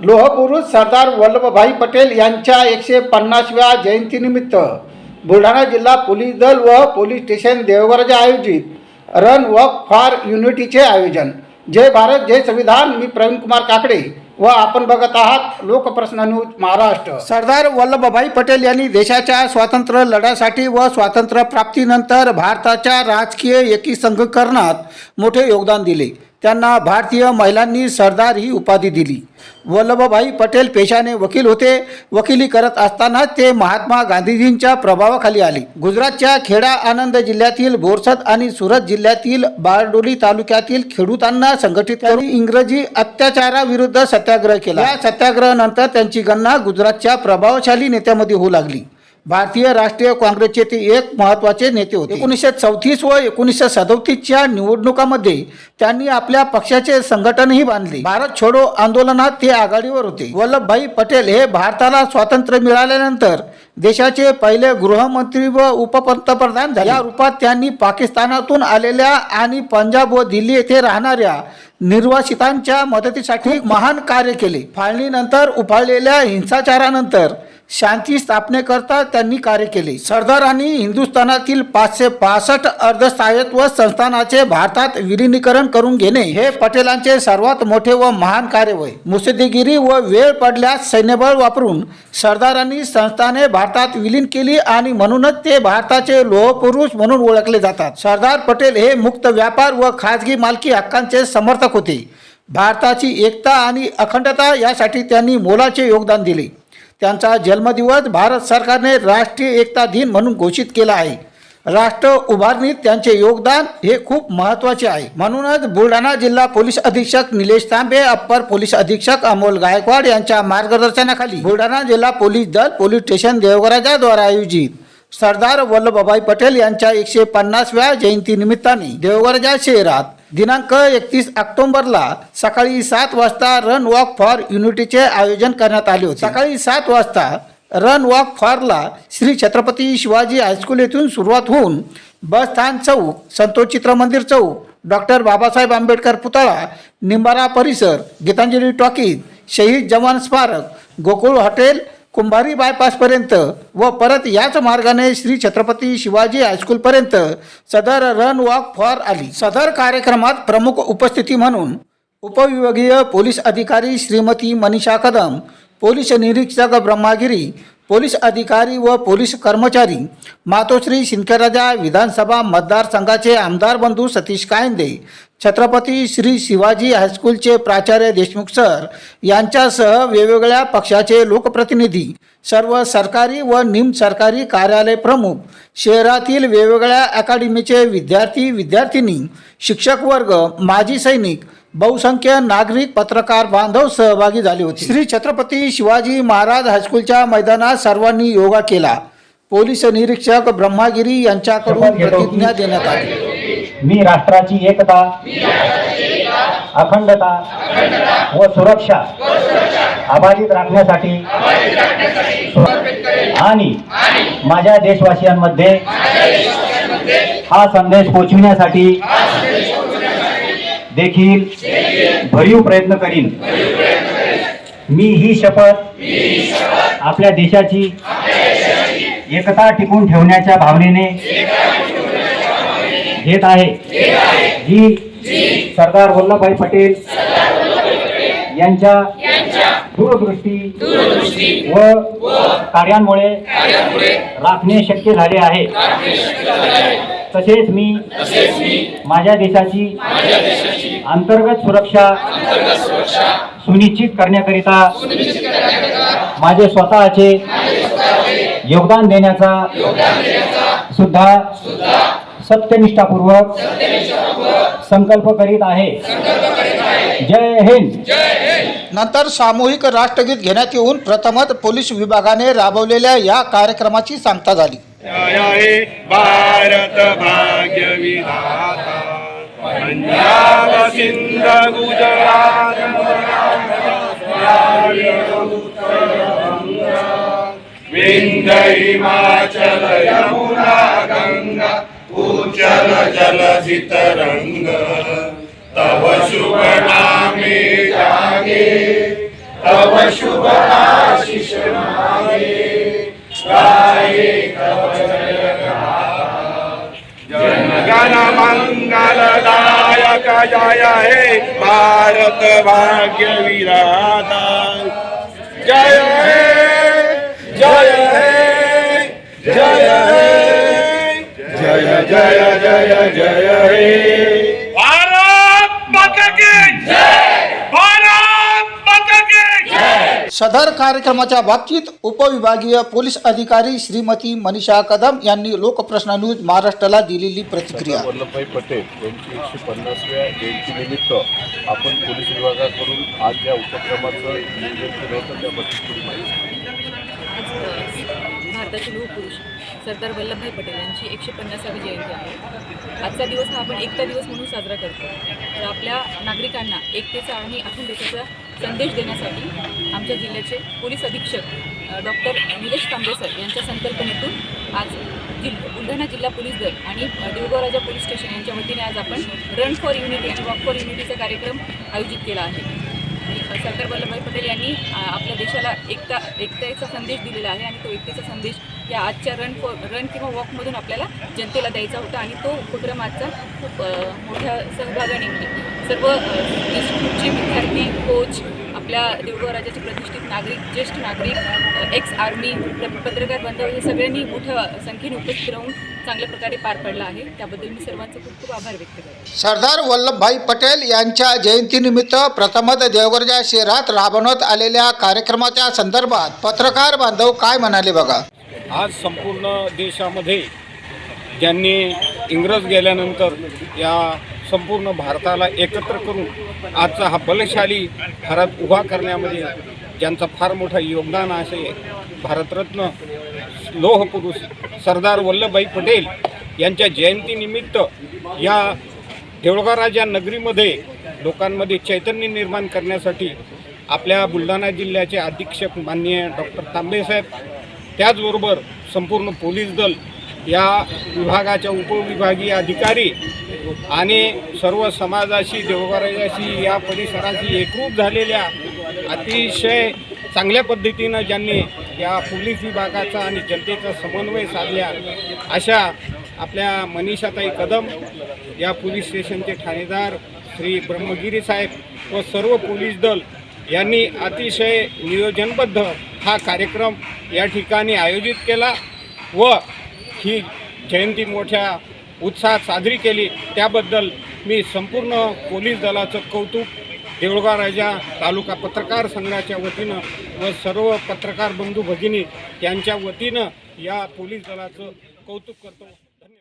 लोहपुरुष सरदार वल्लभभाई पटेल यांच्या एकशे पन्नासव्या जयंतीनिमित्त बुलढाणा जिल्हा पोलीस दल व पोलीस स्टेशन देवगराजे आयोजित रन वॉक फॉर युनिटीचे आयोजन. जय भारत जय संविधान. मी प्रवीण कुमार काकडे व आपण बघत आहात लोकप्रश्न न्यूज महाराष्ट्र. सरदार वल्लभभाई पटेल यांनी देशाच्या स्वातंत्र्य लढ्यासाठी व स्वातंत्र्य प्राप्तीनंतर भारताच्या राजकीय एकीसंघकरणात मोठे योगदान दिले. त्यांना भारतीय महिलांनी सरदार ही उपाधी दिली. वल्लभभाई पटेल पेशाने वकील होते. वकिली करत असताना ते महात्मा गांधीजींच्या प्रभावाखाली आले. गुजरातच्या खेडा आनंद जिल्ह्यातील बोरसद आणि सुरत जिल्ह्यातील बारडोली तालुक्यातील खेडूतांना संघटित करून इंग्रजी अत्याचाराविरुद्ध सत्याग्रह केला. या सत्याग्रहानंतर त्यांची गणना गुजरातच्या प्रभावशाली नेत्यामध्ये होऊ लागली. भारतीय राष्ट्रीय काँग्रेसचे ते एक महत्त्वाचे नेते होते. एकोणीसशे चौतीस व एकोणीसशे सदोतीसच्या निवडणुकामध्ये त्यांनी आपल्या पक्षाचे संघटनही बांधले. भारत छोडो आंदोलनात ते आघाडीवर होते. वल्लभभाई पटेल हे भारताला स्वातंत्र्य मिळाल्यानंतर देशाचे पहिले गृहमंत्री व उपपंतप्रधान झाले. या रूपात त्यांनी पाकिस्तानातून आलेल्या आणि पंजाब व दिल्ली येथे राहणाऱ्या निर्वासितांच्या मदतीसाठी महान कार्य केले. फाळणीनंतर उफाळलेल्या हिंसाचारानंतर शांती स्थापनेकरता त्यांनी कार्य केले. सरदारांनी हिंदुस्थानातील पाचशे पासष्ट अर्धस्वायत्व संस्थानाचे भारतात विलिनीकरण करून घेणे हे पटेलांचे सर्वात मोठे व महान कार्य होय. मुसद्दीगिरी व वेळ पडल्यास सैन्यबळ वापरून सरदारांनी संस्थाने भारतात विलीन केली आणि म्हणूनच ते भारताचे लोहपुरुष म्हणून ओळखले जातात. सरदार पटेल हे मुक्त व्यापार व खाजगी मालकी हक्कांचे समर्थक होते. भारताची एकता आणि अखंडता यासाठी त्यांनी मोलाचे योगदान दिले. त्यांचा जन्मदिवस भारत सरकारने राष्ट्रीय एकता दिन म्हणून घोषित केला आहे. राष्ट्र उभारणीत त्यांचे योगदान हे खूप महत्त्वाचे आहे. म्हणूनच बुलढाणा जिल्हा पोलीस अधीक्षक निलेश तांबे अप्पर पोलीस अधीक्षक अमोल गायकवाड यांच्या मार्गदर्शनाखाली बुलढाणा जिल्हा पोलीस दल पोलीस स्टेशन देवगराजाद्वारे आयोजित सरदार वल्लभभाई पटेल यांच्या एकशे पन्नासव्या जयंतीनिमित्ताने देवगरजा शहरात दिनांक एकतीस ऑक्टोबरला सकाळी सात वाजता रन वॉक फॉर युनिटीचे आयोजन करण्यात आले होते. सकाळी सात वाजता रन वॉक फॉरला श्री छत्रपती शिवाजी हायस्कूल येथून सुरुवात होऊन बस स्थान चौक संतोष चित्र मंदिर चौक डॉक्टर बाबासाहेब आंबेडकर पुतळा निंबारा परिसर गीतांजली टॉकीज शहीद जवान स्मारक गोकुळ हॉटेल कुंभारी बायपासपर्यंत व परत याच मार्गाने श्री छत्रपती शिवाजी हायस्कूलपर्यंत सदर रन वॉक फॉर आली. सदर कार्यक्रमात प्रमुख उपस्थिती म्हणून उपविभागीय पोलीस अधिकारी श्रीमती मनीषा कदम पोलीस निरीक्षक ब्रह्मागिरी पोलीस अधिकारी व पोलीस कर्मचारी मातोश्री शिंदखेडराजा विधानसभा मतदारसंघाचे आमदार बंधू सतीश कायंदे छत्रपती श्री शिवाजी हायस्कूलचे प्राचार्य देशमुख सर यांच्यासह वेगवेगळ्या पक्षाचे लोकप्रतिनिधी सर्व सरकारी व निमसरकारी कार्यालय प्रमुख शहरातील वेगवेगळ्या अकादमीचे विद्यार्थी विद्यार्थिनी शिक्षक वर्ग माजी सैनिक बहुसंख्य नागरिक पत्रकार बांधव सहभागी झाले होते. श्री छत्रपती शिवाजी महाराज हायस्कूलच्या मैदानात सर्वांनी योगा केला. पोलीस निरीक्षक ब्रह्मागिरी यांच्याकडून प्रतिज्ञा देण्यात आली. मी राष्ट्राची एकता अखंडता व सुरक्षा अबाधित राखण्यासाठी आणि माझ्या देशवासियांमध्ये हा संदेश पोचविण्यासाठी देखील भरीव प्रयत्न करीन. मी ही शपथ आपल्या देशाची एकता टिकून ठेवण्याच्या भावनेने घेत आहे. जी सरदार वल्लभभाई पटेल यांच्या दूरदृष्टी व कार्यांमुळे राखणे शक्य झाले आहे. तसेच मी माझ्या देशाची अंतर्गत सुरक्षा सुनिश्चित करण्याकरिता माझे स्वतःचे योगदान देण्याचा सुद्धा सत्यनिष्ठापूर्वक संकल्प करीत आहे. जय हिंद. नंतर सामूहिक राष्ट्रगीत घेण्यात येऊन प्रथमच पोलीस विभागाने राबवलेल्या या कार्यक्रमाची सांगता झाली. भारत भाग्य विधाता. पंजाब सिंध गुजरात. विंध्य हिमाचल यमुना गंगा. उचल जल तरंग तव शुभ नामे जागे तव शुभ आशिष मागे गाये तव जय गाथा जनगण मंगलदायक जय हे भारत भाग्य विधाता जय हे जय जय जय जय जय. हे भारत माता की जय। भारत माता की जय। सदर कार्यक्रमाच्या बाबतीत उपविभागीय पोलीस अधिकारी श्रीमती मनीषा कदम यांनी लोकप्रश्न न्यूज महाराष्ट्राला दिलेली प्रतिक्रिया. वल्लभभाई पटेल यांची एकशे पन्नासव्या जयंतीनिमित्त आपण पोलीस विभागाकडून आज ज्या उपक्रमाचं नियोजन केलं होतं त्याबद्दल थोडी माहिती. आज भारताचे लोहपुरुष. सरदार वल्लभभाई पटेल यांची एकशे पन्नासावी जयंती आहे. आजचा दिवस हा आपण एकता दिवस म्हणून साजरा करतो. तर आपल्या नागरिकांना एकतेचा आणि अखंडतेचा संदेश देण्यासाठी आमच्या जिल्ह्याचे पोलीस अधीक्षक डॉक्टर निलेश तांबे सर यांच्या संकल्पनेतून आज जिल बुलढाणा जिल्हा पोलीस दल आणि अ, राजा पोलीस स्टेशन यांच्या वतीने आज आपण रन फॉर युनिटी आणि वॉक फॉर युनिटीचा कार्यक्रम आयोजित केला आहे. सरदार वल्लभभाई पटेल यांनी आपल्या देशाला एकता एकतेचा संदेश दिलेला आहे आणि तो एकतेचा संदेश या आजच्या रन फॉर रन किंवा वॉकमधून आपल्याला जनतेला द्यायचा होता आणि तो उपक्रम आजचा खूप मोठ्या सहभागाने सर्व इन्स्टिट्यूटचे विद्यार्थी कोच आपल्या देऊळगाव राज्याचे प्रतिष्ठित नागरिक ज्येष्ठ नागरिक एक्स आर्मी पत्रकार बांधव हे सगळ्यांनी मोठ्या संख्येने उपस्थित राहून चांगल्या प्रकारे पार पडला आहे. त्याबद्दल मी सर्वांचे खूप खूप आभार व्यक्त करते. सरदार वल्लभभाई पटेल यांच्या जयंतीनिमित्त प्रथमच देवगरजा शहरात राबवण्यात आलेल्या कार्यक्रमाच्या संदर्भात पत्रकार बांधव काय म्हणाले बघा? आज संपूर्ण देशामध्ये ज्यांनी इंग्रज गेल्यानंतर या संपूर्ण भारताला एकत्र करून आजचा हा बलशाली भारत उभा करण्यामध्ये ज्यांचं फार मोठं योगदान असे भारतरत्न लोहपुरुष सरदार वल्लभभाई पटेल यांच्या जयंतीनिमित्त या देवळगाराजा नगरीमध्ये लोकांमध्ये चैतन्य निर्माण करण्यासाठी आपल्या बुलढाणा जिल्ह्याचे अधीक्षक माननीय डॉक्टर तांबेसाहेब त्याचबरोबर संपूर्ण पोलीस दल या विभागाच्या उपविभागीय अधिकारी आणि सर्व समाजाशी देवघराशी या परिसराशी एकरूप झालेल्या अतिशय चांगल्या पद्धतीनं ज्यांनी या पोलीस विभागाचा आणि जनतेचा समन्वय साधल्या अशा आपल्या मनीषाताई कदम या पोलीस स्टेशनचे ठाणेदार श्री ब्रह्मगिरी साहेब व सर्व पोलीस दल यांनी अतिशय नियोजनबद्ध हा कार्यक्रम या ठिकाणी आयोजित केला व ही जयंती मोठ्या उत्साहात साजरी केली. त्याबद्दल मी संपूर्ण पोलीस दलाचं कौतुक देऊळगाव राजा तालुका पत्रकार संघाच्या वतीनं व सर्व पत्रकार बंधू भगिनी यांच्या वतीनं या पोलीस दलाचं कौतुक करतो.